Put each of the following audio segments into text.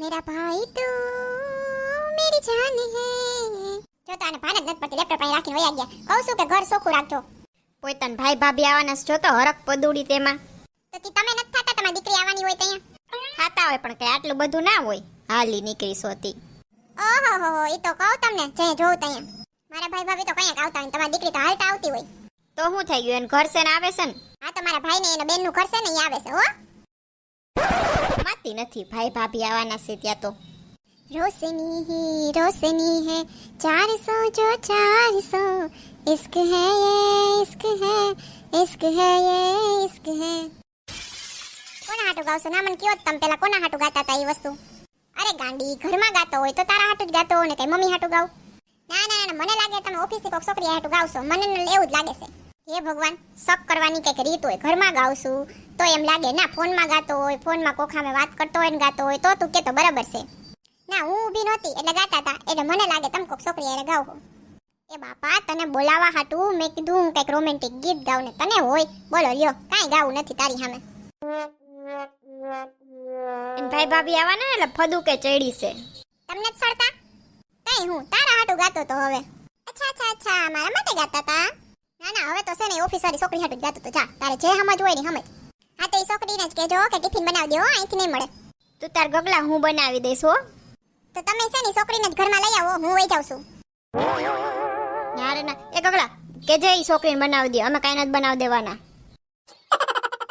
મેરા ભાઈ તું મેરી જાન હે જોતા આને ભાન જ નથી પડતી લેપટોપ અહીં રાખીને વયા ગયા. કહું છું કે ઘર સોખું રાખજો. પોતાન ભાઈ ભાભી આવવાના જો તો હરક પદુડી તેમાં. તો તી તમે નથી થાતા તમારી દીકરી આવવાની હોય ત્યાં થાતા હોય પણ કે આટલું બધું ના હોય. હાલી નીકળી સોતી. ઓહો હો એ તો કહું તમને જે જોઉં ત્યાં મારા ભાઈ ભાભી તો કંઈક આવતા હોય ને તમારી દીકરી તો હાલતા આવતી હોય. તો હું થઈ ગયું એને ઘર છે ને આવે છે ને? હા તો મારા ભાઈ ને એના બેનનું ઘર છે ને એ આવે છે હો. થવાતી નથી. ભાઈ ભાભી આવવાના છે ત્યાં તો. રોશની હી, રોશની હે, ચારસો જો ચારસો. ઇશ્ક હે યે ઇશ્ક હે ઇશ્ક હે યે ઇશ્ક હે. કોના હાટુ ગાવશો? ના, મને કયો તમે પેલા કોના હાટુ ગાતા હતા એ વસ્તુ? અરે ગાંડી, ઘરમાં ગાતો હોય તો તારા હાટુ જ ગાતો હોય ને કઈ મમ્મી હાટુ ગાવ? ના ના ના, મને લાગે તમે ઓફિસથી કોઈક છોકરી હાટુ ગાવશો. મને એવું જ લાગે છે. હે ભગવાન શક કરવાની કંઈક રીત હોય ઘરમાં ગાવશું તો એમ લાગે ના ફોનમાં ગાતો હોય ફોનમાં કોખામાં વાત કરતો હોય ને ગાતો હોય તો તું કે તો બરાબર છે. ના હું ઊભી નહોતી એટલે ગાતા હતા એટલે મને લાગે તમે કોક છોકરી હારે ગાવ એ બાપા તને બોલાવા હાટું મેં કીધું હું કંઈક રોમેન્ટિક ગીત ગાઉં ને તને હોય બોલો લ્યો કાંઈ ગાવું નથી તારી સામે. ભાઈ ભાભી આવવાના એટલે ફદુ કે ચડી છે. તમને જ સડતા કઈ હું તારા હાટું ગાતો તો હવે. અચ્છા અચ્છા અચ્છા મારા માટે ગાતા તા? ના ના હવે તો છે ને ઓફિસ વાળી છોકરી હાટું જ તો. જા તારે જે સમજ હોય ને સમજ હા તો એ છોકરીને જ કહેજો કે ટિફિન બનાવી દેવો અહીંથી નહીં મળે. તું તાર ગગલા હું બનાવી દઈશ હો? તો તમે છે ને છોકરીને જ ઘરમાં લઈ આવો હું વહી જાઉં છું. ના રે ના. એ ગગલા કે જે એ છોકરીને બનાવી દે. અમે કાંઈ નથી બનાવી દેવાના.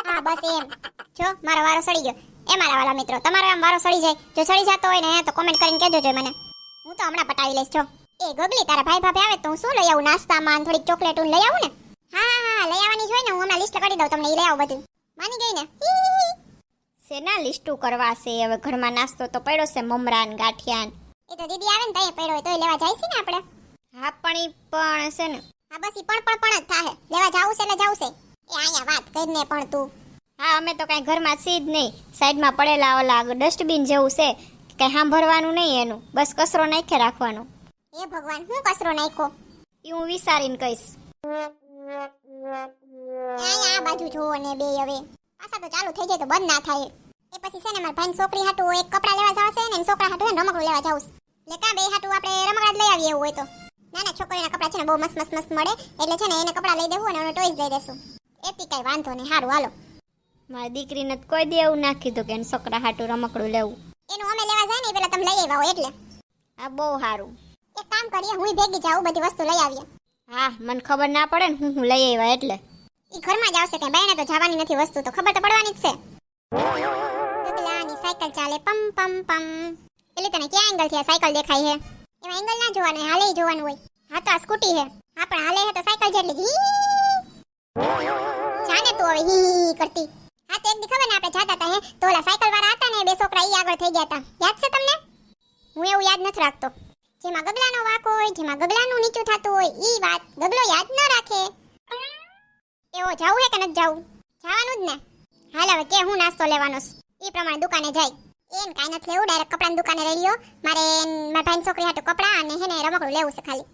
હા બસ એમ. જો મારો વારો સડી ગયો. એ મારા વાલા મિત્રો તમારો આમ વારો સડી જાય. જો સડી જતો હોય ને તો કોમેન્ટ કરીને કહેજો જો મને. હું તો હમણાં પટાવી લઈશ જો. એ ગગલી તારા ભાઈ ભાભી આવે તો હું શું લઈ આવું? નાસ્તામાં ને થોડીક ચોકલેટ લઈ આવું ને? હા હા હા લઈ આવવાની જોઈ ને. હું હમણાં લિસ્ટ કરી દઉં તમને એ લઈ આવું બધું. માની ગઈ ને. શેના લિસ્ટું કરવા છે? હવે ઘરમાં નાસ્તો તો પડ્યો છે મમરાન ગાંઠિયાન એ તો દીદી આવે ને તઈ પડ્યો હોય તોય લેવા જાય છે ને આપણે? હા પણ ઈ પણ છે ને. હા બસ ઈ પણ પણ પણ જ થાહે. લેવા જાવું છે એટલે જાવું છે. એ અહીંયા વાત કરીને પણ તું. હા અમે તો કાંઈ ઘરમાં સી જ નહીં. સાઈડમાં પડેલા ઓલા ડસ્ટબિન જેવું છે કાંઈ સાંભળવાનું નહીં એનું. બસ કચરો નાખે રાખવાનો. એ ભગવાન હું કચરો નાખ્યો? એ હું વિચારીને કહીશ. આ બાજુ જો ને બે હવે. પાછા તો ચાલુ થઈ જાય તો બંધ ના થાય. એ પછી છે ને મારા ભાઈ છોકરી હાટુ એક કપડા લેવા જવાશે ને છોકરા હાટુ ને રમકડું લેવા જાવું એટલે કાં બે હાટુ આપણે રમકડા જ લઈ આવીએ એવું હોય તો. નાના છોકરીના કપડા છે ને બહુ મસ્ત મસ્ત મસ્ત મળે. એટલે છે ને એને કપડા લઈ દેવું અને એને ટોયસ લઈ દેશું એથી કાંઈ વાંધો નહીં. સારું હાલો. મારી દીકરીને તો કોઈ દે એવું નાખી દો કે એને છોકરા હાટું રમકડું લેવું. એનું અમે લેવા જાય ને પેલા તમે લઈ આવ્યા હોય એટલે. આ બહુ સારું એક કામ કરીએ હું ભેગી જાઉં બધી વસ્તુ લઈ આવીએ. હા મને ખબર ના પડે ને હું હું લઈ આવ્યા એટલે. ઈ ઘરમાં જ આવશે કે બાયણે તો જવાની નથી વસ્તુ તો ખબર તો પડવાની જ છે. ગગલાની સાયકલ ચાલે પમ પમ પમ. એટલે તને ક્યાં એંગલથી આ સાયકલ દેખાય છે? એમાં એંગલ ના જોવાનું હાલે જોવાનું હોય. હા તો આ સ્કૂટી છે. હા પણ હાલે છે તો સાયકલ જેટલી જાને તું હવે હી હી કરતી. હા તો એક દી ખબર ને આપણે જાતા હતા હે. તો ઓલા સાયકલ વાળા હતા ને બે છોકરા ઈ આગળ થઈ ગયા હતા યાદ છે તમને? હું એવું યાદ નથી રાખતો. જેમાં ગગલાનો વાક હોય જેમાં ગગલાનું નીચું થતું હોય ઈ વાત ગગલો યાદ ન રાખે. એવો જાવું હે કે નથી જાવું જવાનું જ ને. હાલ હવે કે હું નાસ્તો લેવાનો એ પ્રમાણે દુકાને જાય. એમ કાંઈ નથી લેવું ડાયરેક્ટ કપડાની દુકાને લઈ લ્યો મારે મારા ભાઈની છોકરી હાટું કપડા અને હેને રમકડું લેવું છે ખાલી.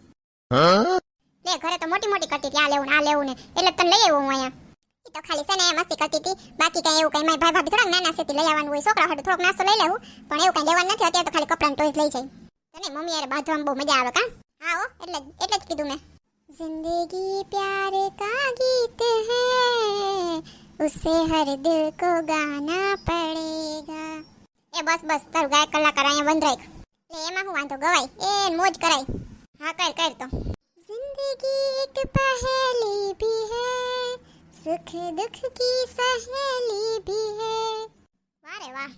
લે ઘરે તો મોટી મોટી કરતી આ લેવું ને આ લેવું ને. એટલે તને લઈ આવ્યું હું અહીંયા. તો ખાલી છે ને મસ્તી કરતી હતી. બાકી કઈ એવું કઈ મારી ભાઈ ભાભી થોડાક નાના છે લઈ આવવાનું હોય. છોકરા હાટુ થોડોક નાસ્તો લઈ લેવું. પણ એવું કઈ લેવાનું નથી અત્યારે તો ખાલી કપડાં ટોયસ લઈ જાય. તને મમ્મી યાર બાંધવામાં બહુ મજા આવે કા હા હો એટલે જ- એટલે જ કીધું મેં जिंदगी प्यार का गीत है उसे हर दिल को गाना पड़ेगा એ બસ બસ તારું ગાયક કલાકાર અહીંયા બંધ રાખ એટલે એમાં હું વાંધો ગવાય એ મોજ કરાય હા કર કર તો जिंदगी एक पहेली भी है सुख दुख की सहेली भी है વારે વાહ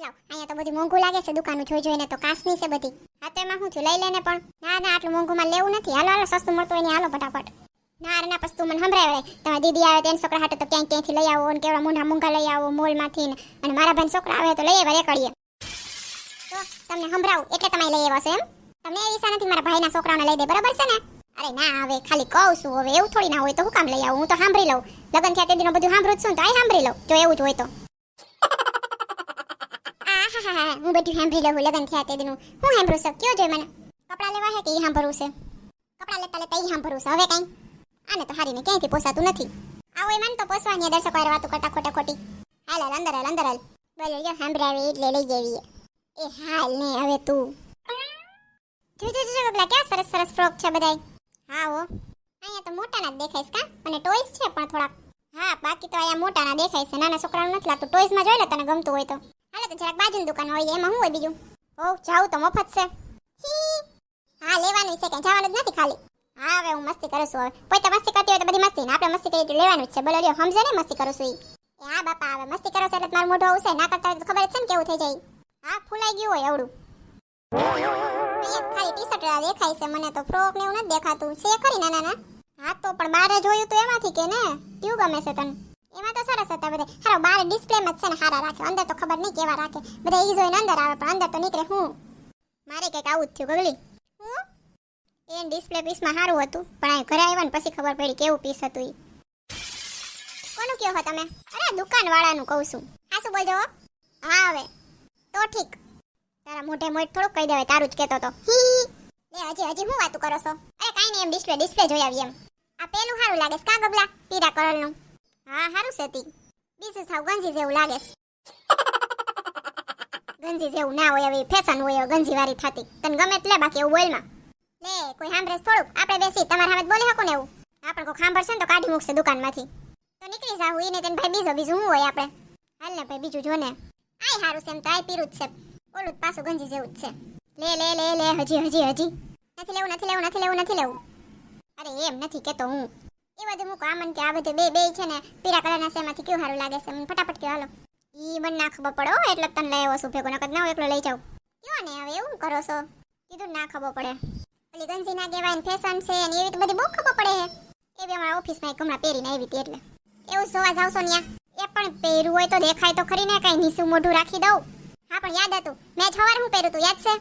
લાવ. અહીંયા તો બધું મોંઘું લાગે છે દુકાનો જોઈ જોઈને તો કાસની છે બધી. હા તો એમાં શું થયું? લઈ લેને પણ. ના ના, આટલું મોંઘુંમાં લેવું નથી. હાલો હાલો, સસ્તું મળતું હોય ને હાલો ફટાફટ. ના ના પછી તું મને સંભળાવે તમારી દીદી આવે તેને છોકરા હાટે તો ક્યાંય ક્યાંયથી લઈ આવો અને કેવડા મોંઘા મોંઘા લઈ આવો મોલમાંથી અને મારા ભાઈ છોકરા આવે તો લઈ આવ્યા રેકડીએ તો તમને સંભળાવું. એટલે તમે લઈ આવ્યા છો એમ? તમને એ ઈચ્છા નથી મારા ભાઈના છોકરાઓને લઈ દે, બરાબર છે ને? અરે ના, હવે ખાલી કહું છું. હવે એવું થોડી ના હોય તો હું કામ લઈ આવું? હું તો સાંભળી લઉં. લગન થયા તે બધું સાંભળું છું તો આ સાંભળી લઉં. જો એવું જ હોય તો. આહાહાહા, હું બધું સાંભળી લઉં લગન થયા તે દીનું. હું સાંભળું છું કયો જોઈ મને? કપડાં લેવા હે કે ઈ સાંભળવું છે? કપડાં લેતા લેતા ઈ સાંભળવું છે હવે કઈ? આને તો હારીને ક્યાંયથી પોસાતું નથી. આવો એ મને તો પોસવાની દર્શકો વાતો કરતા ખોટા ખોટી. હાલ હાલ અંદર હાલ અંદર હાલ. બોલો લ્યો સાંભળાવી એટલે લઈ જઈએ. એ હાલ ને હવે તું. જો જો જો પેલા ક્યાં સરસ સરસ ફ્રોક છે બધાય? હા હો. અહીંયા તો મોટાના જ દેખાય છે કા? અને ટોયસ છે પણ થોડાક. હા બાકી તો અહીંયા મોટાના દેખાય છે નાના છોકરાનું નથી લાગતું. ટોયસમાં જોઈ લે તને ગમતું હોય તો. હાલે તો જરાક બાજુની દુકાન હોય, એમાં શું હોય બીજું? ઓ જાવ તો મફત છે. હા. લેવાનું છે કે જવાનું જ નથી ખાલી. હા, હવે હું મસ્તી કરું છું હવે. પોતે મસ્તી કરતી હોય તો બધી મસ્તી ને આપણે મસ્તી કરીએ તો લેવાનું જ છે. બોલો, લ્યો, સમજે ને મસ્તી કરું છું એ હા, બાપા, હવે મસ્તી કરો છો એટલે મારું મોઢું આવશે. ના કરતા તો ખબર છે ને કેવું થઈ જાય. હા, ફૂલાઈ ગયું હોય એવડું ખાલી ટી શર્ટ દેખાય છે. મને તો ફ્રોક ને એવું નથી દેખાતું. છે ખરી ના ના હા, તો પણ બારે જોયું તો એમાંથી કે ને? કેવું ગમે છે તને? એમાં તો સરસ હતા બધા. હારો, બાર ડિસ્પ્લેમાં જ છે ને હારા રાખે. અંદર તો ખબર નહીં કેવા રાખે. બધા ઈ જોઈને અંદર આવે, પણ અંદર તો નીકળે હું? મારે કંઈક આવું જ થયું, ગગલી. હું? એ ડિસ્પ્લે પીસમાં સારું હતું, પણ અહીં ઘરે આવ્યા ને પછી ખબર પડી કેવું પીસ હતું ઈ. કોનું કયો હો તમે? અરે દુકાન વાળાનું કહું છું. હા શું બોલજો? હા, હવે. તો ઠીક. તારા મોઢે મોઢ થોડુંક કહી દેવાય, તારું જ કહેતો તો. લે, હજી હજી હું વાતું કરો છો? અરે, કાંઈ નહીં, એમ ડિસ્પ્લે ડિસ્પ્લે જોઈ આવી એમ. આ પેલું સારું લાગે કા ગબલા પીરા કલરનું. હા સારું છે બીજું સાવ ગંજી જેવું લાગે છે. ગંજી જેવું ના હોય એવી ફેશન હોય ગંજી વાળી થતી. તને ગમે એટલે બાકી એવું બોલમાં લે, કોઈ સાંભળે થોડુંક? આપણે બેસી, તમારા સામે બોલી શકો ને એવું? આપણે કોઈ સાંભળશે ને તો કાઢી મૂકશે દુકાનમાંથી. તો નીકળી જાવ એને તેને ભાઈ બીજો, બીજું શું હોય આપણે? હાલ ને ભાઈ, બીજું જો ને. આય સારું છે એમ તો, આય પીરું જ છે. ઓલું પાછું ગંજી જેવું જ છે. લે લે લે લે, હજી હજી હજી. નથી લેવું નથી લેવું નથી લેવું નથી લેવું. અરે, એમ નથી કેતો હું. એ બધું મૂકો આમન કે આ બધું બે બે છે ને, પીળા કલરના છે એમાંથી કેવું સારું લાગે છે મને ફટાફટ કે હાલો. ઈ મને ના ખબર પડે હો, એટલે તને લઈ આવો છું, ભેગો, નકર ના એકલો લઈ જાઉં. કયો ને, હવે એવું કરો છો? કીધું ના ખબર પડે. ઓલી ગંજી ના કહેવાય ને ફેશન છે ને, એવી બધી બહુ ખબર પડે એ બે અમારા ઓફિસમાં એક હમણાં પહેરીને આવી હતી એટલે. એવું જોવા જાવ છો ન્યા એ પણ પહેર્યું હોય તો દેખાય તો ખરી ને, કઈ નીસું મોઢું રાખી દઉં. હા, પણ યાદ હતું. મેં સવારે હું પહેર્યું હતું, યાદ છે?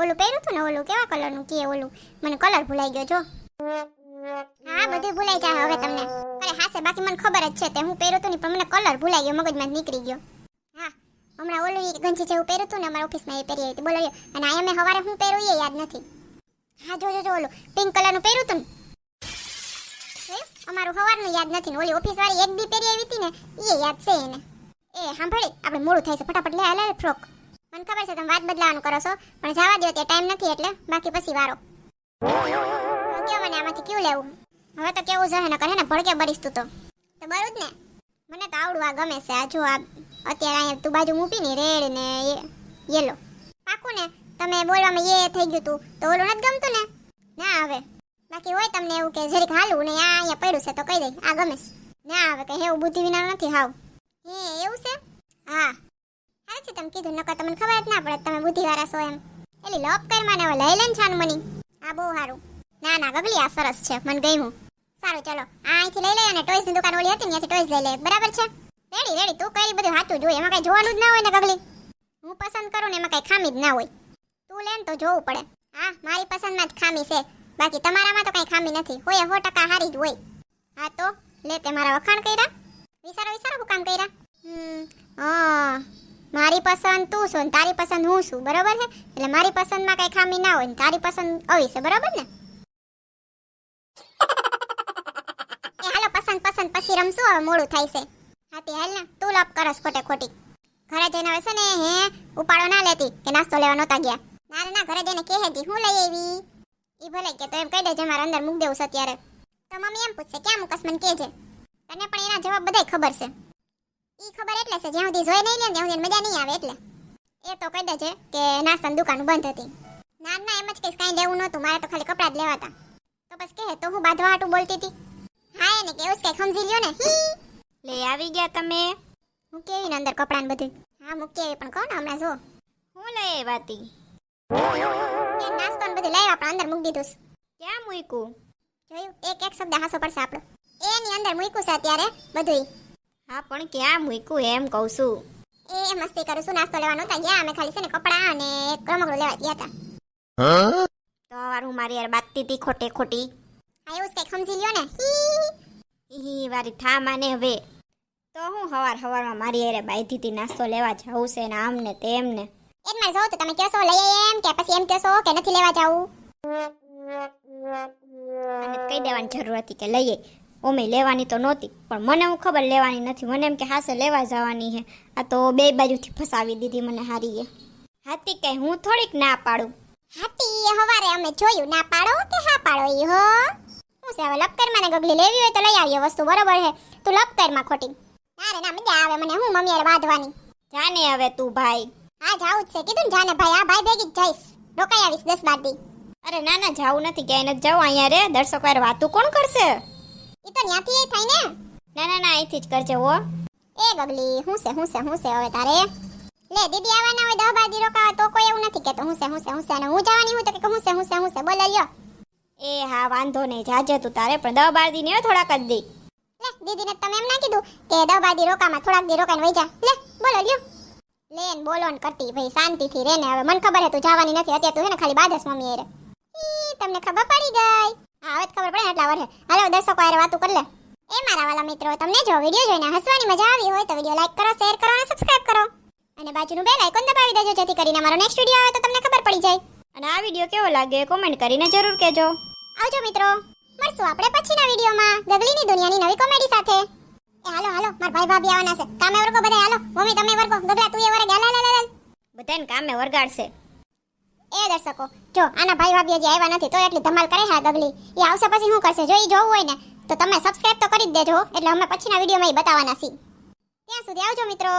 ઓલું પહેર્યું હતું ને, ઓલું, કેવા કલરનું કે ઓલું? મને કલર ભૂલાઈ ગયો, જો. હા, બધું ભૂલાઈ જાય હવે તમને. અરે, હા છે બાકી મને ખબર જ છે તે. હું પહેર્યું ને, પણ મને કલર ભૂલાઈ ગયો, મગજમાં નીકળી ગયો. હા, હમણાં ઓલું ગંજી જેવું પહેર્યું હતું ને, અમારા ઓફિસમાં એ પહેરી હતી બોલાવ્યો અને આ મેં સવારે હું પહેર્યું એ યાદ નથી. હા, જો જો ઓલું પિંક કલરનું પહેર્યું હતું ને. અમારું સવારનું યાદ નથી ને. ઓલી ઓફિસ વાળી એક દી પહેરી આવી હતી ને એ યાદ છે એને. એ, સાંભળી, આપણે મોડું થાય છે. ફટાફટ લે લે ફ્રોક. મને ખબર છે તમે વાત બદલાવાનું કરો છો, પણ જવા દો તે ટાઈમ નથી એટલે બાકી પછી વારો. હવે કયો ને આમાંથી કયું લેવું? હવે તો કેવું છે ને કરે ને ભડકે બરીશ તું તો. તો બરું જ ને. મને તો આવડવા ગમે છે. આ જો આ અત્યારે અહીંયા તું બાજુ મૂકી ને રેડ ને યેલો પાકું ને. તમે બોલવામાં એ થઈ ગયું તું. તો ઓલું નથી ગમતું ને? ના આવે. બાકી હોય તમને એવું કે જરીક હાલું ને આ અહીંયા પડ્યું છે તો કહી દે. આ ગમે ના આવે કઈ એવું બુદ્ધિ વિના નથી હાવ. હે, એવું છે? હા. હારે છે તમે કીધું. નકર તમને ખબર જ ના પડે તમે બુદ્ધિવાળા છો એમ. એટલે લોપ કર મને હવે. લઈ લઈને છાન મની આ બહુ સારું. ના ના ગગલી આ સરસ છે. મને ગમ્યું. સારું, ચલો. આ અહીંથી લઈ લઈએ અને ટોયસની દુકાન ઓલી હતી ત્યાંથી ટોયસ લઈ લઈએ. બરાબર છે? રેડી રેડી તું કરી બધું હાથું જોઈએ એમાં કઈ જોવાનું જ ના હોય ને ગગલી હું પસંદ કરું ને, એમાં કઈ ખામી જ ના હોય. તું લે ને તો જોવું પડે. હા, મારી પસંદમાં જ ખામી છે. બાકી તમારામાં તો કઈ ખામી નથી. હોય સો ટકા હારી જ હોય. હા તો, લે તે મારા વખાણ કર્યા. વિચારો વિચારો હું કામ કર્યા. હમ, હા. મારી પસંદ તું છો ને તારી પસંદ હું છું, બરાબર છે? એટલે મારી પસંદમાં કઈ ખામી ના હોય ને તારી પસંદ આવી છે, બરાબર ને? એ હાલો, પસંદ પસંદ, પછી રમશું હવે, મોડું થાય છે. હાથી હાલ ને, તું લપ કરસ ખોટે ખોટી. ઘરે જઈને આવે છે ને, હે, ઉપાડો ના લેતી, કે નાસ્તો લેવા નહોતા ગયા. ના ના, ઘરે જઈને કહે જી, હું લઈ આવી? ઈ ભલે કે તો એમ કહી દેજે, મારા અંદર મૂક દેવું છે અત્યારે. તો મમ્મી એમ પૂછશે, ક્યાં મૂકસ, મને કહેજે. તને પણ એના જવાબ બધાય ખબર છે. ઈ ખબર એટલે છે જ્યાં સુધી જોઈ નહીં લે ત્યાં સુધી મજા નહીં આવે એટલે. એ તો કહી દેજે કે નાસ્તાની દુકાન બંધ હતી. ના ના એમ જ કહીશ કાંઈ લેવું નહોતું મારે તો ખાલી કપડાં જ લેવા હતા તો બસ કહે તો હું બાંધવા હાટું બોલતી હતી. હા એને કેવું કંઈ સમજી લ્યો ને લે આવી ગયા તમે. હું કેવી ને અંદર કપડાં ને બધું? હા મૂકી આવી પણ કહો ને હમણાં જો હું લઈ આવ્યા હતી નાસ્તો ને બધું લઈ પણ અંદર મૂકી દીધું છે. ક્યાં મૂક્યું? જોયું? એક એક શબ્દ હાસો પડશે આપણો. એની અંદર મૂક્યું છે અત્યારે બધું હા પણ ક્યાં મૂક્યું એમ કહું છું. એ મસ્તી કરું છું નાસ્તો લેવાનો નહોતા ગયા અમે ખાલી છે ને કપડાં અને રમકડું લેવા ગયા હતા. તો વાર હું મારી યાર બાતતી હતી ખોટે ખોટી. જ કંઈક સમજી લ્યો ને. હી. ઈ વારી થા માને હવે. તો હું હવાર હવારમાં મારી યારે બાઈ દીધી નાસ્તો લેવા જાઉં છે ને આમ ને તેમ ને. એક જ મારે જોવું તો તમે કહેશો લઈ એમ કે પછી એમ કહેશો કે નથી લેવા જાવું? અને કહી દેવાની જરૂર હતી કે લઈએ. ઓમે લેવાની તો નહોતી પણ મને હું ખબર લેવાની નથી. મને એમ કે હાસે લેવા જવાની છે આ તો બે બાજુથી ફસાવી દીધી મને હારીએ. હાથી કઈ હું થોડીક ના પાડું? હાથી એ હવારે અમે જોયું ના પાડો કે હા પાડો ઈ હો? હું છે હવે લપકરમાં ને ગગલી લેવી હોય તો લઈ આવીએ વસ્તુ બરોબર છે તું લપકરમાં ખોટી. ના રે ના મજા આવે મને હું મમ્મી હારે બાંધવાની. જાને હવે તું ભાઈ. હા જાવું જ છે. કીધું ને જાને ભાઈ આ ભાઈ ભેગી જ જઈશ. રોકાઈ આવીશ દસ બાર દી. અરે ના ના જાવું નથી ક્યાંય નથી જવું. અહીંયા રે દર્શક વાર વાતું કોણ કરશે? ઈ તો ન્યાથી એ થાય ને? ના ના ના અહીંથી જ કરજે, હો. એ ગગલી, હું છે હું છે હું છે હવે તારે? લે, દીદી આવવાના હોય, દહ બાર દી રોકાવા તો કોઈ એવું નથી કેતો. હું છે હું છે હું છે, અને હું જવાની હું તો કે હું છે હું છે હું છે. બોલે, લ્યો. એ હા, વાંધો નહીં, જાજે તું તારે, પણ દહ બાર દી ને થોડાક જ દી. લે, દીદીને તમે એમ ના કીધું કે દહ બાર દી રોકામાં થોડાક દી રોકાઈને વઈ જા. લે, બોલો, લ્યો. લેન બોલો ને કરતી, ભાઈ, શાંતિથી રે ને હવે. મને ખબર હે, તું જવાની નથી. અત્યારે તું હે ને, ખાલી બાદસ મમ્મી રે ઈ, તમને ખબર પડી ગઈ? હવે જ ખબર પડે એટલે વર્ષે. હાલો દર્શકો હારે વાતો કર લે. એ મારા વાલા મિત્રો તમને જો વીડિયો જોઈને હસવાની મજા આવી હોય તો વીડિયો લાઈક કરો શેર કરો અને સબસ્ક્રાઇબ કરો. અને બાજુનું બેલ આઇકોન દબાવી દેજો જેથી કરીને મારો નેક્સ્ટ વીડિયો આવે તો તમને ખબર પડી જાય. અને આ વીડિયો કેવો લાગે કોમેન્ટ કરીને જરૂર કહેજો. આવજો મિત્રો મળશું આપણે પછીના વિડીયોમાં ગગલીની દુનિયાની નવી કોમેડી સાથે. એ હાલો હાલો મારા ભાઈ ભાભી આવવાના છે. કામે વર્ગો બધા હાલો. મમ્મી તમે વર્ગો. ગગલા તું એ વર્ગ. હાલ હાલ, હાલ બધાને કામે વરગાડશે. એ દર્શકો, જો આના ભાઈ ભાભી હજી આવ્યા નથી તો એટલી ધમાલ કરે હા ગગલી. એ આવશે પછી શું કરશે? જો એ જોવું હોય ને, તો તમે સબસ્ક્રાઇબ તો કરી જ દેજો એટલે અમે પછીના વિડીયોમાં એ બતાવવાના છીએ. ત્યાં સુધી આવજો મિત્રો.